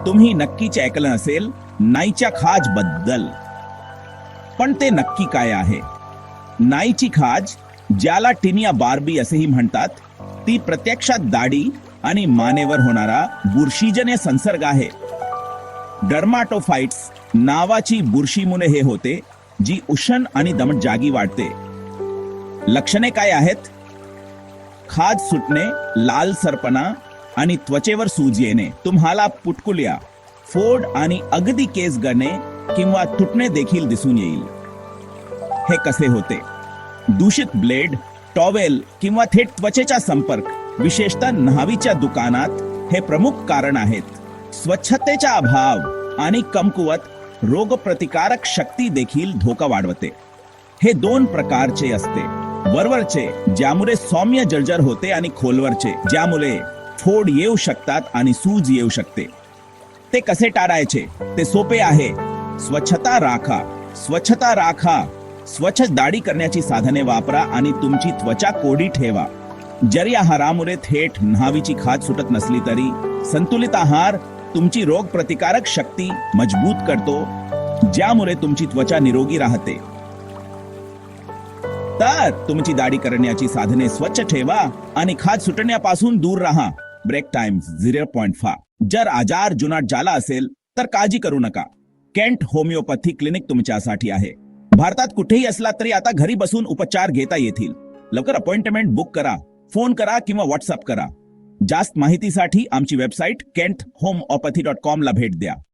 तुम्ही नक्कीच ऐकलं असेल नाईच्या खाजबद्दल. पण ते नक्की काय आहे? नाईची खाज ज्याला टिनिया बार्बी असेही म्हणतात ती प्रत्यक्षात दाढी आणि मानेवर होणारा बुरशीजन्य संसर्ग आहे. डर्माटोफाइट्स नावाची बुरशीमुने हे होते जी उष्ण आणि दमट जागी वाढते. लक्षणे काय आहेत? खाज सुटणे लाल सरपणा आणि त्वचेवर सूज येणे. तुम्हाला पुटकुल्या फोड आणि अगदी केस गळणे किंवा तुटणे देखील दिसून येईल. हे कसे होते? दूषित ब्लेड टॉवेल किंवा थेट त्वचेचा संपर्क विशेषतः न्हावीच्या दुकानात हे प्रमुख कारण आहेत. स्वच्छतेचा अभाव आणि कमकुवत रोगप्रतिकारक शक्ती देखील धोका वाढवते. हे दोन प्रकारचे असते. वरवरचे ज्यामुळे सौम्य जर्जर होते आणि खोलवरचे ज्यामुळे फोड येऊ शकतात आणि सूज येऊ शकते. ते कसे टाळायचे? ते सोपे आहे. स्वच्छता राखा. स्वच्छता राखा. स्वच्छ दाढी करण्याची साधने वापरा आणि तुमची त्वचा कोडी ठेवा. जरी आहारामुळे थेट न्हावीची खाज सुटत नसली तरी संतुलित आहार तुमची रोग प्रतिकारक शक्ती मजबूत करतो ज्यामुळे तुमची त्वचा निरोगी राहते. तर तुमची दाढी करण्याची साधने स्वच्छ ठेवा आणि खाज सुटण्यापासून दूर राहा. ब्रेक टाइम झिरो पॉईंट फा जर आजार जुनाट झाला असेल तर काळजी करू नका. केंट होमिओपॅथी क्लिनिक तुमच्यासाठी आहे. भारतात कुठेही असला तरी आता घरी बसून उपचार घेता येतील. लवकर अपॉइंटमेंट बुक करा फोन करा किंवा व्हॉट्सअप करा. जास्त माहितीसाठी आमची website Kent homoeopathy dot com ला भेट द्या.